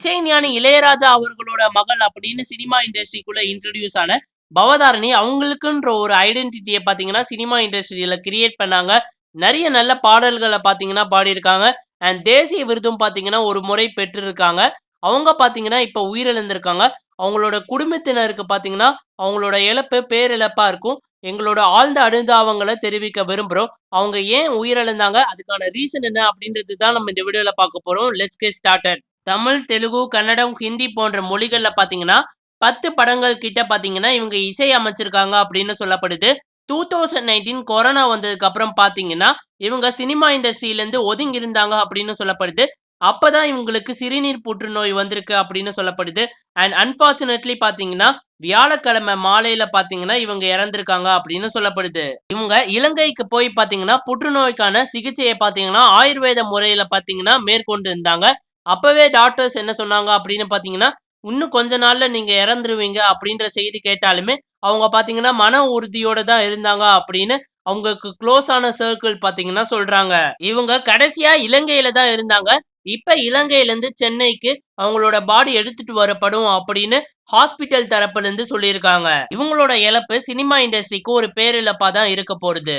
இசைஞானி இளையராஜா அவர்களோட மகள் அப்படின்னு சினிமா இண்டஸ்ட்ரிக்குள்ள இன்ட்ரடியூஸ் ஆன பவதாரணி. அவங்களுக்குன்ற ஒரு ஐடென்டிட்டியை பார்த்தீங்கன்னா சினிமா இண்டஸ்ட்ரியில கிரியேட் பண்ணாங்க. நிறைய நல்ல பாடல்களை பார்த்தீங்கன்னா பாடியிருக்காங்க. அண்ட் தேசிய விருதும் பார்த்தீங்கன்னா ஒரு முறை பெற்றிருக்காங்க. அவங்க பார்த்தீங்கன்னா இப்போ உயிரிழந்திருக்காங்க. அவங்களோட குடும்பத்தினருக்கு பார்த்தீங்கன்னா அவங்களோட இழப்பு பேரிழப்பாக இருக்கும். எங்களோட ஆழ்ந்த அனுதாபங்களை தெரிவிக்க விரும்புகிறோம் அவங்க ஏன் உயிரிழந்தாங்க? அதுக்கான ரீசன் என்ன அப்படின்றது தான் நம்ம இந்த வீடியோவில் பார்க்க போகிறோம் let's get started Tamil Telugu Kannada Hindi போன்ற மொழிகளில் பார்த்தீங்கன்னா பத்து படங்கள் கிட்ட பார்த்தீங்கன்னா இவங்க இசை அமைச்சிருக்காங்க அப்படின்னு சொல்லப்படுது. டூ தௌசண்ட் நைன்டீன் கொரோனா வந்ததுக்கு அப்புறம் பார்த்தீங்கன்னா இவங்க சினிமா இண்டஸ்ட்ரியிலேருந்து ஒதுங்கி இருந்தாங்க அப்படின்னு சொல்லப்படுது. அப்பதான் இவங்களுக்கு சிறுநீர் புற்றுநோய் வந்திருக்கு அப்படின்னு சொல்லப்படுது. அண்ட் அன்பார்ச்சுனேட்லி பார்த்தீங்கன்னா வியாழக்கிழமை மாலையில பார்த்தீங்கன்னா இவங்க இறந்திருக்காங்க அப்படின்னு சொல்லப்படுது. இவங்க இலங்கைக்கு போய் பார்த்தீங்கன்னா புற்றுநோய்க்கான சிகிச்சையை பார்த்தீங்கன்னா ஆயுர்வேத முறையில பார்த்தீங்கன்னா மேற்கொண்டு இருந்தாங்க. அப்பவே டாக்டர்ஸ் என்ன சொன்னாங்க அப்படின்னு பார்த்தீங்கன்னா இன்னும் கொஞ்ச நாள்ல நீங்க இறந்துருவீங்க அப்படின்ற செய்தி கேட்டாலுமே அவங்க பார்த்தீங்கன்னா மன உறுதியோட தான் இருந்தாங்க அப்படின்னு அவங்களுக்கு க்ளோஸான சர்க்கிள் பார்த்தீங்கன்னா சொல்றாங்க. இவங்க கடைசியா இலங்கையில தான் இருந்தாங்க. இப்ப இலங்கையிலேருந்து சென்னைக்கு அவங்களோட பாடி எடுத்துட்டு வரப்படும் அப்படின்னு ஹாஸ்பிட்டல் தரப்புல இருந்து சொல்லியிருக்காங்க. இவங்களோட இழப்பு சினிமா இண்டஸ்ட்ரிக்கு ஒரு பேரிழப்பா தான் இருக்க போறது